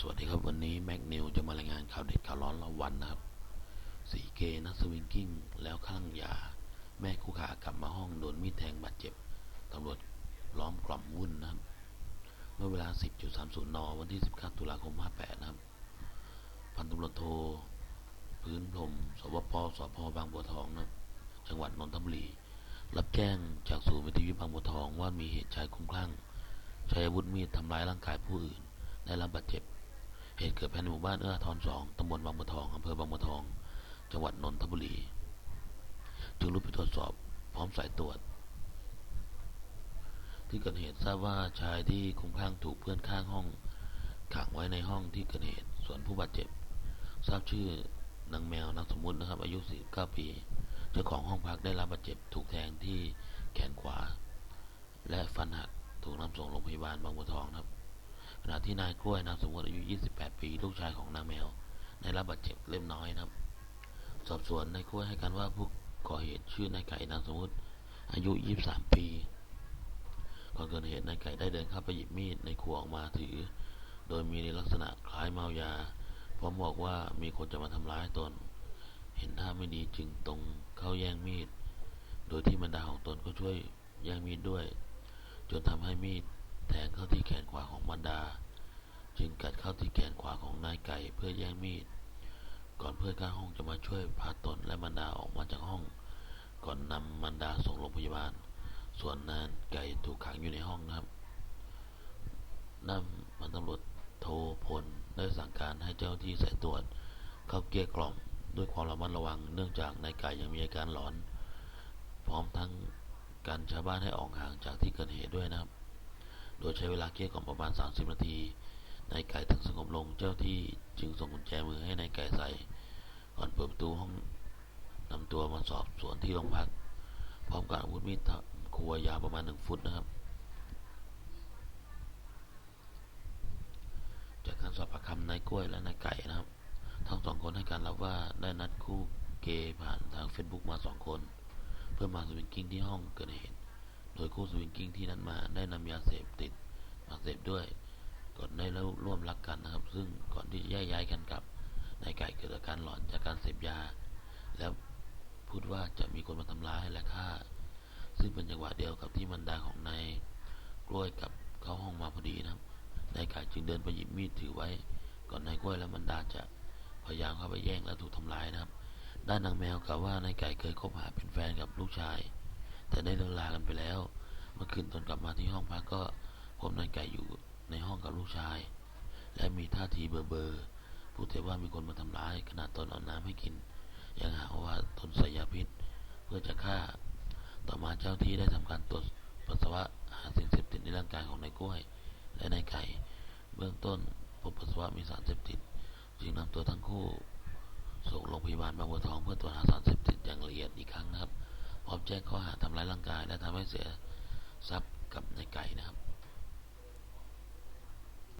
สวัสดีครับวันนี้แม็กนิวจะมารายงานข่าวเด็ดข่าวร้อนละวันนะครับสีเกย์นักสวิงกิ้งแล้วคลั่งยา แม่คู่ขากลับมาห้องโดนมีดแทงบาดเจ็บตำรวจล้อมกล่อมวุ่นนะครับ เมื่อเวลา 10.30 น วันที่ 19 ตุลาคม 58 นะครับ พันตำรวจโท พื้นพรมสวปสพบางบัวทองนะจังหวัดนนทบุรี รับแจ้งจากศูนย์วิทยุบางบัวทองว่ามีเหตุชายคลุ้มคลั่งใช้อาวุธมีดทำร้ายร่างกายผู้อื่น ได้รับบาดเจ็บ เหตุเกิดภายในหมู่บ้านเอื้อทอาทรสองตำบลบางบัวทองอำเภอบางบัวทอง จังหวัดนนทบุรี จึงรุดไปตรวจสอบพร้อมสายตรวจ ที่เกิดเหตุทราบว่าชายที่คุ้มคลั่งถูกเพื่อนข้างห้อง ขังไว้ในห้องที่เกิดเหตุ ส่วนผู้บาดเจ็บ ทราบชื่อนางแมวนามสมมุตินะครับ อายุ 49 ปี เจ้าของห้องพักได้รับบาดเจ็บถูกแทงที่แขนขวา และฟันหักถูกนำส่งโรงพยาบาลบางบัวทองครับ ขณะที่นายกล้วยนามสมมติอายุ 28 ปี ลูกชายของนางแมว ได้รับบาดเจ็บเล็กน้อยนะครับ สอบสวนนายกล้วยให้การว่าผู้ก่อเหตุชื่อนายไก่นามสมมติอายุ 23 ปีก่อนเกิดเหตุนายไก่ได้เดินเข้าไปหยิบมีดในครัวออกมาถือ โดยมีในลักษณะคล้ายเมายาพร้อมบอกว่ามีคนจะมาทำร้ายตน เห็นท่าไม่ดีจึงตรงเข้าแย่งมีด โดยที่บรรดาของตนก็ช่วยแย่งมีดด้วย จนทำให้มีด แทงเข้าที่แขนขวาของมันดา จึงกัดเข้าที่แขนขวาของนายไก่เพื่อแย่งมีด ก่อนเพื่อนข้างห้องจะมาช่วยพาตนและมันดาออกมาจากห้อง ก่อนนำมันดาส่งโรงพยาบาล ส่วนนายไก่ถูกขังอยู่ในห้องนะครับด้านมันตำรวจโทพลได้สั่งการให้เจ้าหน้าที่สายตรวจ เข้าเกลี้ยกล่อมด้วยความระมัดระวังเนื่องจากนายไก่ยังมีอาการหลอน พร้อมทั้งการชาวบ้านให้ออกห่างจากที่เกิดเหตุด้วยนะครับ โดยใช้เวลาเกลี้ยกล่อมประมาณ 30 นาที นายไก่ถึงสงบลง เจ้าที่จึงส่งกุญแจมือให้นายไก่ใส่ ก่อนเปิดประตูห้องนำตัวมาสอบสวนที่โรงพัก พร้อมกับอาวุธมีดครัวยาวประมาณ 1 ฟุตนะครับ จากการสอบปากคำนายกล้วยและนายไก่นะครับ ทั้งสองคนให้การรับว่าได้นัดคู่เกย์ผ่านทาง Facebook มาสองคน เพื่อมาสวิงกิ้งที่ห้องเกิดเห โดยคู่สวิงกิ้งที่นั้นมาได้นำยาเสพติดมาเสพด้วยก่อนได้แล้วร่วมรักกันนะครับ ซึ่งก่อนที่จะแยกย้ายกันกลับนายไก่เกิดอาการหลอนจากการเสพยา แล้วพูดว่าจะมีคนมาทำร้ายและฆ่า ซึ่งเป็นจังหวะเดียวกับที่มันดาของนายกล้วยกับเข้าห้องมาพอดีนะครับนายไก่จึงเดินไปหยิบมีดถือไว้ ก่อนนายกล้วยและมันดาจะพยายามเข้าไปแย่งและถูกทำร้ายนะครับ ด้านนางแมวกล่าวว่านายไก่เคยคบหาเป็นแฟนกับลูกชาย แต่ได้เลิกลากันไปแล้ว เมื่อคืนตอนกลับมาที่ห้องพักก็พบนายไก่อยู่ในห้องกับลูกชาย และมีท่าทีเบอร์เบอร์พูดแต่ว่ามีคนมาทำร้ายขณะตนเอาน้ำให้กิน ยังหาว่าตนใส่ยาพิษ เพื่อจะฆ่า ต่อมาเจ้าที่ได้ทำการตรวจปัสสาวะหาสิ่งเสพติดในร่างกายของนายกล้วย และนายไก่ เบื้องต้นพบปัสสาวะมีสารเสพติด จึงนำตัวทั้งคู่ส่งโรงพยาบาลบางบัวทองเพื่อตรวจหาสารเสพติดอย่างละเอียดอีกครั้งนะครับ พร้อมแจ้งข้อหาทำร้ายร่างกาย และทำให้เสียทรัพย์กับนายไก่นะครับ